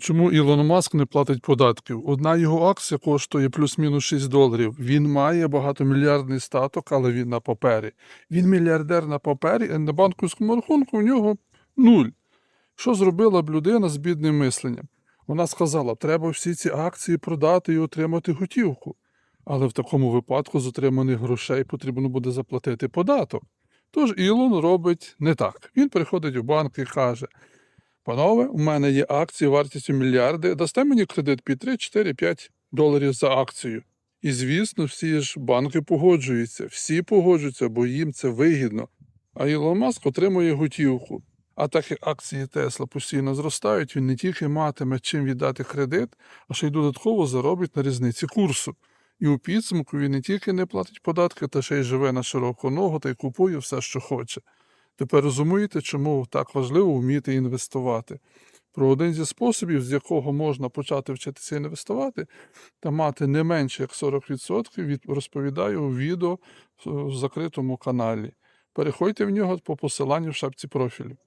Чому Ілон Маск не платить податків? Одна його акція коштує плюс-мінус 6 доларів. Він має багатомільярдний статок, але він на папері. Він мільярдер на папері, а на банківському рахунку в нього нуль. Що зробила б людина з бідним мисленням? Вона сказала, треба всі ці акції продати і отримати готівку. Але в такому випадку з отриманих грошей потрібно буде заплатити податок. Тож Ілон робить не так. Він приходить у банк і каже: Панове, у мене є акції вартістю мільярди, дасте мені кредит під 3, 4, 5 доларів за акцію. І звісно, всі ж банки погоджуються, всі погоджуються, бо їм це вигідно. А Ілон Маск отримує готівку. А так як акції Тесла постійно зростають, він не тільки матиме чим віддати кредит, а ще й додатково заробить на різниці курсу. І у підсумку він не тільки не платить податки, та ще й живе на широку ногу та й купує все, що хоче. Тепер розумієте, чому так важливо вміти інвестувати. Про один зі способів, з якого можна почати вчитися інвестувати та мати не менше як 40%, від- розповідаю у відео в закритому каналі. Переходьте в нього по посиланню в шапці профілю.